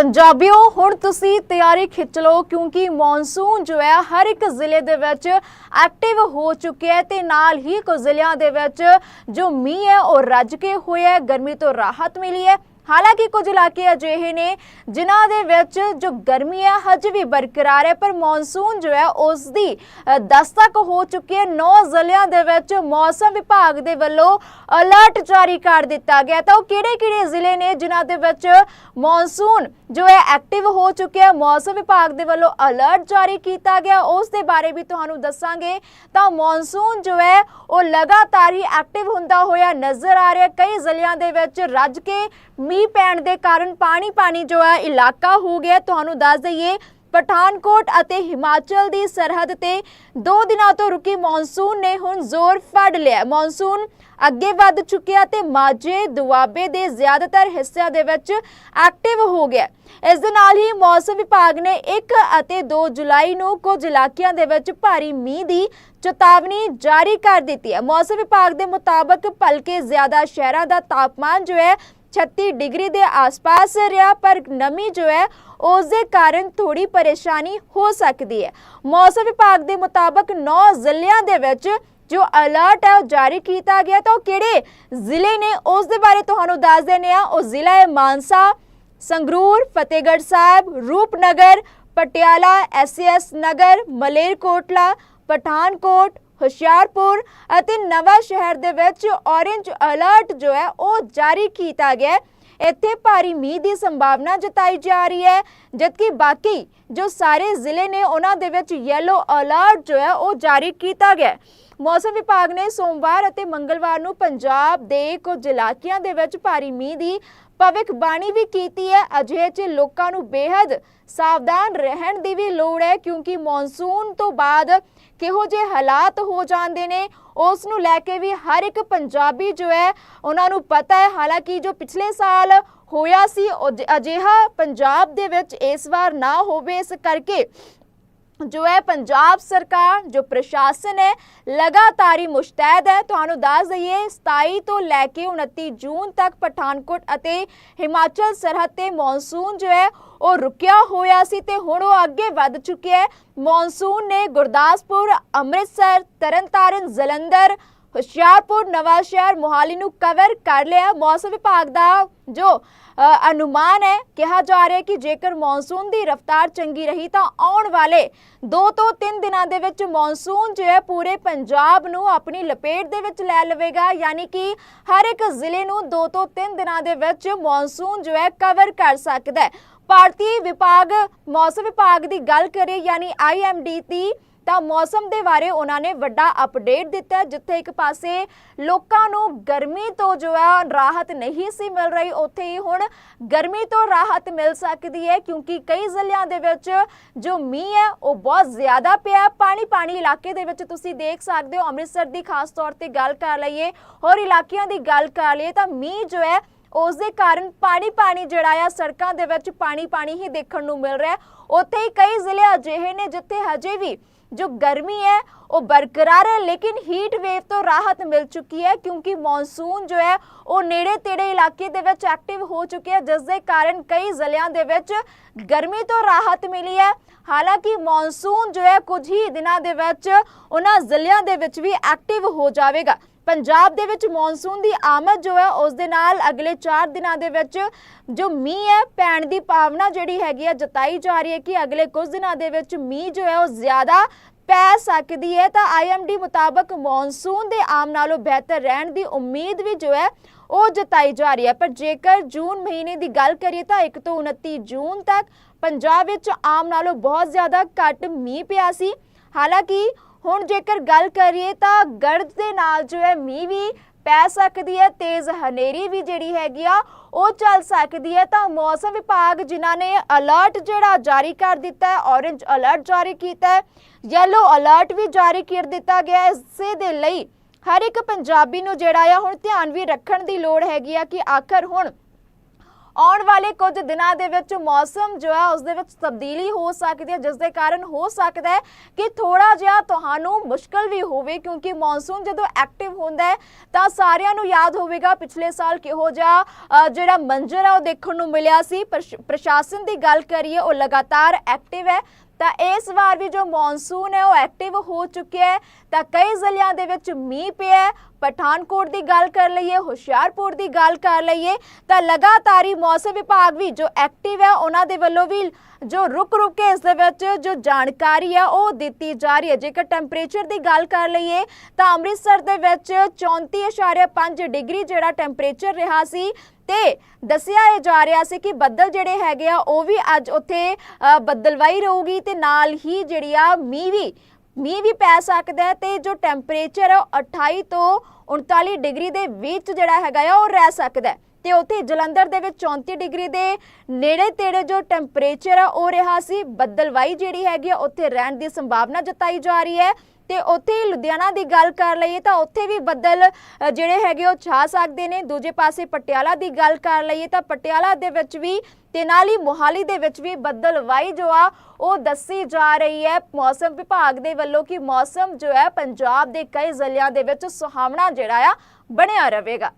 ਪੰਜਾਬੀਓ, ਹੁਣ ਤੁਸੀਂ ਤਿਆਰੀ ਖਿੱਚ ਲਓ ਕਿਉਂਕਿ ਮੌਨਸੂਨ ਜੋ ਹੈ ਹਰ ਇੱਕ ਜ਼ਿਲ੍ਹੇ ਦੇ ਵਿੱਚ ਐਕਟਿਵ ਹੋ ਚੁੱਕਿਆ ਹੈ ਤੇ ਨਾਲ ਹੀ ਕੁਝ ਜ਼ਿਲ੍ਹਿਆਂ ਦੇ ਵਿੱਚ ਜੋ ਮੀਂਹ ਹੈ ਉਹ ਰੱਜ ਕੇ ਹੋਇਆ ਹੈ, ਗਰਮੀ ਤੋਂ ਰਾਹਤ ਮਿਲੀ ਹੈ। ਹਾਲਾਂਕਿ ਕੁਝ ਇਲਾਕੇ ਅਜਿਹੇ ਨੇ ਜਿਨ੍ਹਾਂ ਦੇ ਵਿੱਚ ਜੋ ਗਰਮੀ ਹੈ ਹਜੇ ਵੀ ਬਰਕਰਾਰ ਹੈ, ਪਰ ਮੌਨਸੂਨ ਜੋ ਹੈ, ਉਸ ਦੀ ਦਸਤਕ ਹੋ ਚੁੱਕੀ ਹੈ। ਨੌ ਜ਼ਿਲ੍ਹਿਆਂ ਦੇ ਵਿੱਚ ਮੌਸਮ ਵਿਭਾਗ ਦੇ ਵੱਲੋਂ ਅਲਰਟ ਜਾਰੀ ਕਰ ਦਿੱਤਾ ਗਿਆ ਤਾਂ ਉਹ ਕਿਹੜੇ-ਕਿਹੜੇ ਜ਼ਿਲ੍ਹੇ ਨੇ ਜਿਨ੍ਹਾਂ ਦੇ ਵਿੱਚ ਮੌਨਸੂਨ ਜੋ ਹੈ, ਐਕਟਿਵ ਹੋ ਚੁੱਕਿਆ ਹੈ? ਮੌਸਮ ਵਿਭਾਗ ਦੇ ਵੱਲੋਂ ਅਲਰਟ ਜਾਰੀ ਕੀਤਾ ਗਿਆ ਉਸ ਦੇ ਬਾਰੇ ਵੀ ਤੁਹਾਨੂੰ ਦੱਸਾਂਗੇ। ਤਾਂ ਮੌਨਸੂਨ ਜੋ ਹੈ, ਉਹ ਲਗਾਤਾਰ ਹੀ ਐਕਟਿਵ ਹੁੰਦਾ ਹੋਇਆ ਨਜ਼ਰ ਆ ਰਿਹਾ ਕਈ ਜ਼ਿਲ੍ਹਿਆਂ ਦੇ ਵਿੱਚ ਰੱਜ ਕੇ ਮੀਂਹ ਪੈਣ ਦੇ ਕਾਰਨ ਪਾਣੀ ਪਾਣੀ ਜੋ ਹੈ ਇਲਾਕਾ ਹੋ ਗਿਆ। ਤੁਹਾਨੂੰ ਦੱਸ ਦਈਏ, ਪਠਾਨਕੋਟ ਅਤੇ ਹਿਮਾਚਲ ਦੀ ਸਰਹੱਦ ਤੇ 2 ਦਿਨਾਂ ਤੋਂ ਰੁਕੀ ਮੌਨਸੂਨ ਨੇ ਹੁਣ ਜ਼ੋਰ ਫੜ ਲਿਆ। ਮੌਨਸੂਨ ਅੱਗੇ ਵੱਧ ਚੁੱਕਿਆ ਤੇ ਮਾਝੇ, ਦੁਆਬੇ ਦੇ ਜ਼ਿਆਦਾਤਰ ਹਿੱਸਿਆਂ ਦੇ ਵਿੱਚ ਐਕਟਿਵ ਹੋ ਗਿਆ। ਇਸ ਦੇ ਨਾਲ ਹੀ ਮੌਸਮ ਵਿਭਾਗ ਨੇ 1 ਅਤੇ 2 ਜੁਲਾਈ ਨੂੰ ਕੁਝ ਇਲਾਕਿਆਂ ਦੇ ਵਿੱਚ ਭਾਰੀ ਮੀਂਹ ਦੀ ਚੇਤਾਵਨੀ ਜਾਰੀ ਕਰ ਦਿੱਤੀ ਹੈ। ਮੌਸਮ ਵਿਭਾਗ ਦੇ ਮੁਤਾਬਕ ਭਲਕੇ ਜ਼ਿਆਦਾ ਸ਼ਹਿਰਾਂ ਦਾ ਤਾਪਮਾਨ ਜੋ ਹੈ 36 ਡਿਗਰੀ ਦੇ ਆਸ-ਪਾਸ ਰਿਹਾ ਪਰ ਨਮੀ ਜੋ ਹੈ ਉਸ ਦੇ ਕਾਰਨ ਥੋੜੀ ਪਰੇਸ਼ਾਨੀ ਹੋ ਸਕਦੀ ਹੈ ਮੌਸਮ ਵਿਭਾਗ ਦੇ ਮੁਤਾਬਕ 9 ਜ਼ਿਲ੍ਹਿਆਂ ਦੇ ਵਿੱਚ ਜੋ ਅਲਰਟ ਹੈ ਉਹ ਜਾਰੀ ਕੀਤਾ ਗਿਆ ਤਾਂ ਉਹ ਕਿਹੜੇ ਜ਼ਿਲ੍ਹੇ ਨੇ ਉਸ ਦੇ ਬਾਰੇ ਤੁਹਾਨੂੰ ਦੱਸ ਦਿੰਦੇ ਆ ਉਹ ਜ਼ਿਲ੍ਹਾ ਹੈ ਮਾਨਸਾ ਸੰਗਰੂਰ ਫਤਿਹਗੜ੍ਹ ਸਾਹਿਬ ਰੂਪਨਗਰ ਪਟਿਆਲਾ ਐਸਐਸ ਨਗਰ ਮਲੇਰਕੋਟਲਾ ਪਠਾਨਕੋਟ ਹੁਸ਼ਿਆਰਪੁਰ ਅਤੇ ਨਵਾਂ ਸ਼ਹਿਰ ਦੇ ਵਿੱਚ ਔਰੇਂਜ ਅਲਰਟ ਜੋ ਹੈ ਉਹ ਜਾਰੀ ਕੀਤਾ ਗਿਆ ਹੈ ਇੱਥੇ ਭਾਰੀ ਮੀਂਹ ਦੀ ਸੰਭਾਵਨਾ ਜਤਾਈ ਜਾ ਰਹੀ ਹੈ, ਜਦਕਿ ਬਾਕੀ ਜੋ ਸਾਰੇ ਜ਼ਿਲ੍ਹੇ ਨੇ ਉਹਨਾਂ ਦੇ ਵਿੱਚ ਯੈਲੋ ਅਲਰਟ ਜੋ ਹੈ ਉਹ ਜਾਰੀ ਕੀਤਾ ਗਿਆ ਹੈ। ਮੌਸਮ ਵਿਭਾਗ ਨੇ ਸੋਮਵਾਰ ਅਤੇ ਮੰਗਲਵਾਰ ਨੂੰ ਪੰਜਾਬ ਦੇ ਕੁਝ ਇਲਾਕਿਆਂ ਦੇ ਵਿੱਚ ਭਾਰੀ ਮੀਂਹ ਦੀ ਭਵਿੱਖਬਾਣੀ ਵੀ ਕੀਤੀ ਹੈ। ਅਜਿਹੇ 'ਚ ਲੋਕਾਂ ਨੂੰ ਬੇहद ਸਾਵਧਾਨ ਰਹਿਣ ਦੀ ਵੀ ਲੋੜ ਹੈ, ਕਿਉਂਕਿ ਮੌਨਸੂਨ ਤੋਂ ਬਾਅਦ ਕਿਹੋ ਜਿਹੇ ਹਾਲਾਤ ਹੋ ਜਾਂਦੇ ਨੇ, ਉਸ ਨੂੰ ਲੈ ਕੇ ਵੀ ਹਰ ਇੱਕ ਪੰਜਾਬੀ ਜੋ ਹੈ, ਉਹਨਾਂ ਨੂੰ ਪਤਾ ਹੈ। ਹਾਲਾਂਕਿ ਜੋ ਪਿਛਲੇ ਸਾਲ ਹੋਇਆ ਸੀ ਅਜਿਹਾ ਪੰਜਾਬ ਦੇ ਵਿੱਚ ਇਸ ਵਾਰ ਨਾ ਹੋਵੇ, ਇਸ ਕਰਕੇ ਜੋ ਹੈ ਪੰਜਾਬ ਸਰਕਾਰ, ਜੋ ਪ੍ਰਸ਼ਾਸਨ ਹੈ, ਲਗਾਤਾਰ ਹੀ ਮੁਸ਼ਤੈਦ ਹੈ। ਤੁਹਾਨੂੰ ਦੱਸ ਦਈਏ 27 ਤੋਂ ਲੈ ਕੇ 29 ਜੂਨ ਤੱਕ ਪਠਾਨਕੋਟ ਅਤੇ ਹਿਮਾਚਲ ਸਰਹੱਦ ਤੇ ਮੌਨਸੂਨ ਜੋ ਹੈ, ਉਹ ਰੁਕਿਆ ਹੋਇਆ ਸੀ ਤੇ ਹੁਣ ਉਹ ਅੱਗੇ ਵੱਧ ਚੁੱਕਿਆ ਹੈ। ਮੌਨਸੂਨ ਨੇ ਗੁਰਦਾਸਪੁਰ, ਅੰਮ੍ਰਿਤਸਰ, ਤਰਨਤਾਰਨ, ਜਲੰਧਰ ਹੁਸ਼ਿਆਰਪੁਰ ਨਵਾਂ ਸ਼ਹਿਰ ਮੋਹਾਲੀ ਨੂੰ ਕਵਰ ਕਰ ਲਿਆ ਮੌਸਮ ਵਿਭਾਗ ਦਾ ਜੋ ਅਨੁਮਾਨ ਹੈ, ਕਿਹਾ ਜਾ ਰਿਹਾ ਹੈ ਕਿ ਜੇਕਰ ਮੌਨਸੂਨ ਦੀ ਰਫ਼ਤਾਰ ਚੰਗੀ ਰਹੀ ਤਾਂ ਆਉਣ ਵਾਲੇ 2 ਤੋਂ 3 ਦਿਨਾਂ ਦੇ ਵਿੱਚ ਮੌਨਸੂਨ ਜੋ ਹੈ ਪੂਰੇ ਪੰਜਾਬ ਨੂੰ ਆਪਣੀ ਲਪੇਟ ਦੇ ਵਿੱਚ ਲੈ ਲਵੇਗਾ। ਯਾਨੀ ਕਿ ਹਰ ਇੱਕ ਜ਼ਿਲ੍ਹੇ ਨੂੰ 2 ਤੋਂ 3 ਦਿਨਾਂ ਦੇ ਵਿੱਚ ਮੌਨਸੂਨ ਜੋ ਹੈ ਕਵਰ ਕਰ ਸਕਦਾ ਹੈ। ਭਾਰਤੀ ਵਿਭਾਗ, ਮੌਸਮ ਵਿਭਾਗ ਦੀ ਗੱਲ ਕਰੇ ਯਾਨੀ ਆਈਐਮਡੀ ਦੀ ਤਾਂ ਮੌਸਮ ਦੇ ਬਾਰੇ ਉਹਨਾਂ ਨੇ ਵੱਡਾ ਅਪਡੇਟ ਦਿੱਤਾ ਜਿੱਥੇ ਇੱਕ ਪਾਸੇ ਲੋਕਾਂ ਨੂੰ ਗਰਮੀ ਤੋਂ ਜੋ ਹੈ ਰਾਹਤ ਨਹੀਂ ਸੀ ਮਿਲ ਰਹੀ, ਉੱਥੇ ਹੀ ਹੁਣ ਗਰਮੀ ਤੋਂ ਰਾਹਤ ਮਿਲ ਸਕਦੀ ਹੈ, ਕਿਉਂਕਿ ਕਈ ਜ਼ਿਲ੍ਹਿਆਂ ਦੇ ਵਿੱਚ ਜੋ ਮੀਂਹ ਹੈ, ਉਹ ਬਹੁਤ ਜ਼ਿਆਦਾ ਪਿਆ ਪਾਣੀ ਪਾਣੀ ਇਲਾਕੇ ਦੇ ਵਿੱਚ ਤੁਸੀਂ ਦੇਖ ਸਕਦੇ ਹੋ, ਅੰਮ੍ਰਿਤਸਰ ਦੀ ਖਾਸ ਤੌਰ ਤੇ ਗੱਲ ਕਰ ਲਈਏ, ਹੋਰ ਇਲਾਕਿਆਂ ਦੀ ਗੱਲ ਕਰ ਲਈਏ, ਤਾਂ ਮੀਂਹ ਜੋ ਹੈ, ਉਸ ਦੇ ਕਾਰਨ ਪਾਣੀ ਪਾਣੀ ਜਿਹੜਾ ਆ, ਸੜਕਾਂ ਦੇ ਵਿੱਚ ਪਾਣੀ ਪਾਣੀ ਹੀ ਦੇਖਣ ਨੂੰ ਮਿਲ ਰਿਹਾ ਉੱਥੇ ਹੀ ਕਈ ਜ਼ਿਲ੍ਹੇ ਅਜਿਹੇ ਨੇ, ਜਿੱਥੇ ਹਜੇ ਵੀ ਜੋ ਗਰਮੀ ਹੈ ਉਹ ਬਰਕਰਾਰ ਹੈ ਲੇਕਿਨ ਹੀਟ ਵੇਵ ਤੋਂ ਰਾਹਤ ਮਿਲ ਚੁੱਕੀ ਹੈ ਕਿਉਂਕਿ ਮੌਨਸੂਨ ਜੋ ਹੈ ਉਹ ਨੇੜੇ ਤੇੜੇ ਇਲਾਕੇ ਦੇ ਵਿੱਚ ਐਕਟਿਵ ਹੋ ਚੁੱਕਿਆ ਹੈ ਜਿਸ ਦੇ ਕਾਰਨ ਕਈ ਜ਼ਿਲ੍ਹਿਆਂ ਦੇ ਵਿੱਚ ਗਰਮੀ ਤੋਂ ਰਾਹਤ ਮਿਲੀ ਹੈ ਹਾਲਾਂਕਿ ਮੌਨਸੂਨ ਜੋ ਹੈ ਕੁਝ ਹੀ ਦਿਨਾਂ ਦੇ ਵਿੱਚ ਉਹਨਾਂ ਜ਼ਿਲ੍ਹਿਆਂ ਦੇ ਵਿੱਚ ਵੀ ਐਕਟਿਵ ਹੋ ਜਾਵੇਗਾ ਪੰਜਾਬ ਦੇ ਵਿੱਚ ਮੌਨਸੂਨ ਦੀ ਆਮਦ ਜੋ ਹੈ, ਉਸ ਦੇ ਨਾਲ ਅਗਲੇ 4 ਦਿਨਾਂ ਦੇ ਵਿੱਚ ਜੋ ਮੀਂਹ ਹੈ, ਪੈਣ ਦੀ ਭਾਵਨਾ ਜਿਹੜੀ ਹੈਗੀ ਹੈ ਜਤਾਈ ਜਾ ਰਹੀ ਹੈ ਕਿ ਅਗਲੇ ਕੁਝ ਦਿਨਾਂ ਦੇ ਵਿੱਚ ਮੀਂਹ ਜੋ ਹੈ, ਉਹ ਜ਼ਿਆਦਾ ਪੈ ਸਕਦੀ ਹੈ। ਤਾਂ ਆਈਐਮਡੀ ਮੁਤਾਬਕ ਮੌਨਸੂਨ ਦੇ ਆਮ ਨਾਲੋਂ ਬਿਹਤਰ ਰਹਿਣ ਦੀ ਉਮੀਦ ਵੀ ਜੋ ਹੈ, ਉਹ ਜਤਾਈ ਜਾ ਰਹੀ ਹੈ। ਪਰ ਜੇਕਰ ਜੂਨ ਮਹੀਨੇ ਦੀ ਗੱਲ ਕਰੀਏ ਤਾਂ 1 ਤੋਂ 29 ਜੂਨ ਤੱਕ ਪੰਜਾਬ ਵਿੱਚ ਆਮ ਨਾਲੋਂ ਬਹੁਤ ਜ਼ਿਆਦਾ ਘੱਟ ਮੀਂਹ ਪਿਆ ਸੀ। ਹਾਲਾਂਕਿ ਹੁਣ ਜੇਕਰ ਗੱਲ ਕਰੀਏ ਤਾਂ ਗਰਜ ਦੇ ਨਾਲ ਜੋ ਹੈ ਮੀਂਹ ਵੀ ਪੈ ਸਕਦੀ ਹੈ, ਤੇਜ਼ ਹਨੇਰੀ ਵੀ ਜਿਹੜੀ ਹੈਗੀ ਆ, ਉਹ ਚੱਲ ਸਕਦੀ ਹੈ। ਤਾਂ ਮੌਸਮ ਵਿਭਾਗ ਜਿਨ੍ਹਾਂ ਨੇ ਅਲਰਟ ਜਿਹੜਾ ਜਾਰੀ ਕਰ ਦਿੱਤਾ ਹੈ ਔਰੇਂਜ ਅਲਰਟ ਜਾਰੀ ਕੀਤਾ ਹੈ ਯੈਲੋ ਅਲਰਟ ਵੀ ਜਾਰੀ ਕਰ ਦਿੱਤਾ ਗਿਆ ਹੈ। ਇਸੇ ਦੇ ਲਈ ਹਰ ਇੱਕ ਪੰਜਾਬੀ ਨੂੰ ਜਿਹੜਾ ਆ, ਹੁਣ ਧਿਆਨ ਵੀ ਰੱਖਣ ਦੀ ਲੋੜ ਹੈਗੀ ਆ ਕਿ ਆਖਰ ਹੁਣ ਆਉਣ ਵਾਲੇ ਕੁਝ ਦਿਨਾਂ ਦੇ ਵਿੱਚ ਮੌਸਮ ਜੋ ਹੈ ਉਸ ਦੇ ਵਿੱਚ ਤਬਦੀਲੀ ਹੋ ਸਕਦੀ ਹੈ, ਜਿਸ ਦੇ ਕਾਰਨ ਹੋ ਸਕਦਾ ਹੈ ਕਿ ਥੋੜਾ ਜਿਹਾ ਤੁਹਾਨੂੰ ਮੁਸ਼ਕਲ ਵੀ ਹੋਵੇ, ਕਿਉਂਕਿ ਮੌਨਸੂਨ ਜਦੋਂ ਐਕਟਿਵ ਹੁੰਦਾ ਹੈ, ਤਾਂ ਸਾਰਿਆਂ ਨੂੰ ਯਾਦ ਹੋਵੇਗਾ ਪਿਛਲੇ ਸਾਲ ਕਿਹੋ ਜਿਹਾ ਜਿਹੜਾ ਮੰਜ਼ਰ ਹੈ ਉਹ ਦੇਖਣ ਨੂੰ ਮਿਲਿਆ ਸੀ। ਪ੍ਰਸ਼- ਪ੍ਰਸ਼ਾਸਨ ਦੀ ਗੱਲ ਕਰੀਏ, ਉਹ ਲਗਾਤਾਰ ਐਕਟਿਵ ਹੈ। ਤਾਂ ਇਸ ਵਾਰ ਵੀ ਜੋ ਮੌਨਸੂਨ ਹੈ, ਉਹ ਐਕਟਿਵ ਹੋ ਚੁੱਕਿਆ ਹੈ। ਤਾਂ ਕਈ ਜ਼ਿਲ੍ਹਿਆਂ ਦੇ ਵਿੱਚ ਮੀਂਹ ਪਿਆ ਪਠਾਨਕੋਟ ਦੀ ਗੱਲ ਕਰ ਲਈਏ ਹੁਸ਼ਿਆਰਪੁਰ ਦੀ ਗੱਲ ਕਰ ਲਈਏ ਤਾਂ ਲਗਾਤਾਰ ਹੀ ਮੌਸਮ ਵਿਭਾਗ ਵੀ ਜੋ ਐਕਟਿਵ ਹੈ ਉਹਨਾਂ ਦੇ ਵੱਲੋਂ ਵੀ ਜੋ ਰੁਕ ਰੁਕ ਕੇ ਇਸ ਦੇ ਵਿੱਚ ਜੋ ਜਾਣਕਾਰੀ ਹੈ ਉਹ ਦਿੱਤੀ ਜਾ ਰਹੀ ਹੈ। ਜੇਕਰ ਟੈਂਪਰੇਚਰ ਦੀ ਗੱਲ ਕਰ ਲਈਏ ਤਾਂ ਅੰਮ੍ਰਿਤਸਰ ਦੇ ਵਿੱਚ 34.5 ਡਿਗਰੀ ਜਿਹੜਾ ਟੈਂਪਰੇਚਰ ਰਿਹਾ ਸੀ ਤੇ ਦੱਸਿਆ ਇਹ ਜਾ ਰਿਹਾ ਸੀ ਕਿ ਬੱਦਲ ਜਿਹੜੇ ਹੈਗੇ ਆ ਉਹ ਵੀ ਅੱਜ ਉੱਥੇ ਅ, ਬੱਦਲਵਾਈ ਰਹੂਗੀ ਤੇ ਨਾਲ ਹੀ ਜਿਹੜੀ ਆ ਮੀਂਹ ਵੀ ਮੀਂਹ ਵੀ ਪੈ ਸਕਦਾ ਹੈ ਤੇ ਜੋ ਟੈਂਪਰੇਚਰ ਹੈ ਉਹ 28 ਤੋਂ 39 ਡਿਗਰੀ ਦੇ ਵਿੱਚ ਜਿਹੜਾ ਹੈਗਾ ਆ, ਉਹ ਰਹਿ ਸਕਦਾ ਹੈ। ਤੇ ਉੱਥੇ ਜਲੰਧਰ ਦੇ ਵਿੱਚ 34 ਡਿਗਰੀ ਦੇ ਨੇੜੇ ਤੇੜੇ ਜੋ ਟੈਂਪਰੇਚਰ ਆ, ਉਹ ਰਿਹਾ ਸੀ ਬੱਦਲਵਾਈ ਜਿਹੜੀ ਹੈਗੀ ਆ, ਉੱਥੇ ਰਹਿਣ ਦੀ ਸੰਭਾਵਨਾ ਜਤਾਈ ਜਾ ਰਹੀ ਹੈ। ਤੇ ਉੱਥੇ ਹੀ ਲੁਧਿਆਣਾ ਦੀ ਗੱਲ ਕਰ ਲਈਏ ਤਾਂ ਉੱਥੇ ਵੀ ਬੱਦਲ ਜਿਹੜੇ ਹੈਗੇ ਉਹ ਛਾ ਸਕਦੇ ਨੇ। ਦੂਜੇ ਪਾਸੇ ਪਟਿਆਲਾ ਦੀ ਗੱਲ ਕਰ ਲਈਏ ਤਾਂ ਪਟਿਆਲਾ ਦੇ ਵਿੱਚ ਵੀ ਤੇ ਨਾਲ ਹੀ ਮੋਹਾਲੀ ਦੇ ਵਿੱਚ ਵੀ ਬੱਦਲਵਾਈ ਜੋ ਆ, ਉਹ ਦੱਸੀ ਜਾ ਰਹੀ ਹੈ। ਮੌਸਮ ਵਿਭਾਗ ਦੇ ਵੱਲੋਂ ਕਿ ਮੌਸਮ ਜੋ ਹੈ, ਪੰਜਾਬ ਦੇ ਕਈ ਜ਼ਿਲ੍ਹਿਆਂ ਦੇ ਵਿੱਚ ਸੁਹਾਵਣਾ ਜਿਹੜਾ ਆ, ਬਣਿਆ ਰਹੇਗਾ।